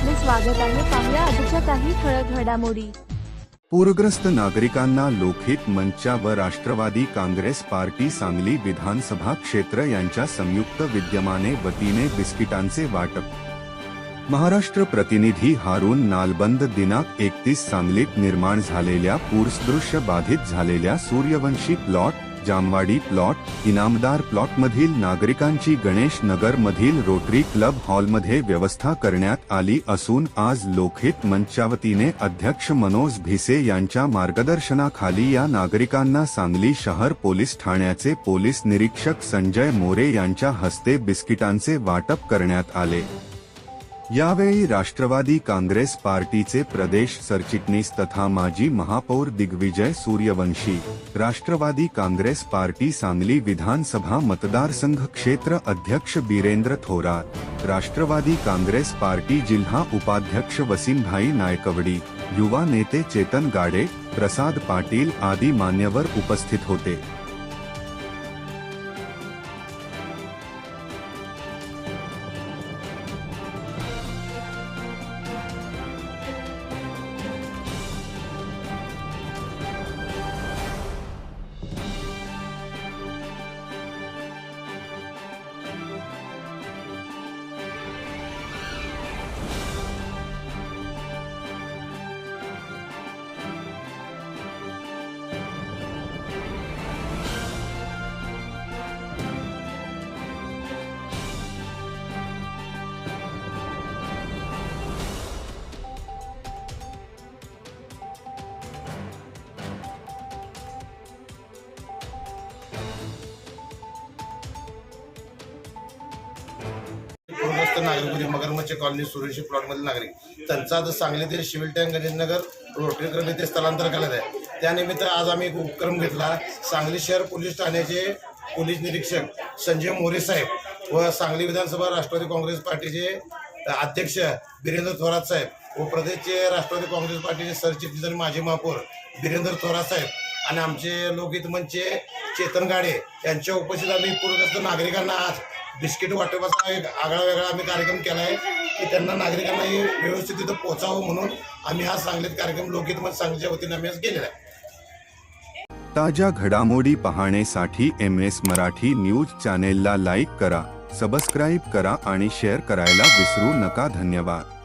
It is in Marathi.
स्वागत आहे. पाहुया आजच्या काही ठळक घडामोडी. पूरग्रस्त नागरिकांना लोकहित मंचा व राष्ट्रवादी काँग्रेस पार्टी सांगली विधानसभा क्षेत्र यांच्या संयुक्त विद्यमाने वतीने बिस्किटांचे वाटप. महाराष्ट्र प्रतिनिधी हारून नालबंद दिनांक एकतीस सांगलीत निर्माण झालेल्या पूरसदृश्य बाधित झालेल्या सूर्यवंशी प्लॉट जामवाडी प्लॉट इनामदार प्लॉटमधील नागरिकांची गणेश नगर मधील रोटरी क्लब हॉलमध्ये व्यवस्था करण्यात आली असून आज लोकहित मंचच्या वतीने अध्यक्ष मनोज भिसे यांच्या मार्गदर्शनाखाली या नागरिकांना सांगली शहर पोलीस ठाण्याचे पोलीस निरीक्षक संजय मोरे यांच्या हस्ते बिस्किटांचे वाटप करण्यात आले. यावेळी राष्ट्रवादी काँग्रेस पार्टीचे प्रदेश सरचिटणीस तथा माजी महापौर दिग्विजय सूर्यवंशी राष्ट्रवादी काँग्रेस पार्टी सांगली विधानसभा मतदारसंघ क्षेत्र अध्यक्ष बिरेंद्र थोरात राष्ट्रवादी काँग्रेस पार्टी जिल्हा उपाध्यक्ष वसीमभाई नायकवडी युवा नेते चेतन गाडे प्रसाद पाटील आदी मान्यवर उपस्थित होते. ग्रस्त नागरिक होते मगरमच्छ कॉलनी सुरेशी प्लॉटमधील नागरिक. त्यांचा आज सांगली ते शिविल टँक गणेशनगर रोटरी क्रम येथे स्थलांतर करण्यात आहे. त्यानिमित्त आज आम्ही एक उपक्रम घेतला. सांगली शहर पोलीस ठाण्याचे पोलीस निरीक्षक संजय मोरे साहेब व सांगली विधानसभा राष्ट्रवादी काँग्रेस पार्टीचे अध्यक्ष बिरेंद्र थोरात साहेब व प्रदेशचे राष्ट्रवादी काँग्रेस पार्टीचे सरचिटणीस आणि माजी महापौर बिरेंद्र थोरात साहेब आणि आमचे लोकहित मंचचे चेतन गाडे यांच्या उपस्थित आम्ही पूरग्रस्त नागरिकांना आज बिस्किट वाटपाचा एक आगळा वेगळा आम्ही कार्यक्रम केला आहे की त्यांना नागरिकांना हे व्यवस्थित तिथं पोचावं म्हणून आम्ही हा सांगलीत कार्यक्रम लोकहित मंच सांगलीच्या वतीने आम्ही आज केलेला आहे. ताज्या घडामोडी पाहण्यासाठी एम एस मराठी न्यूज चॅनेलला लाईक करा सबस्क्राईब करा आणि शेअर करायला विसरू नका. धन्यवाद.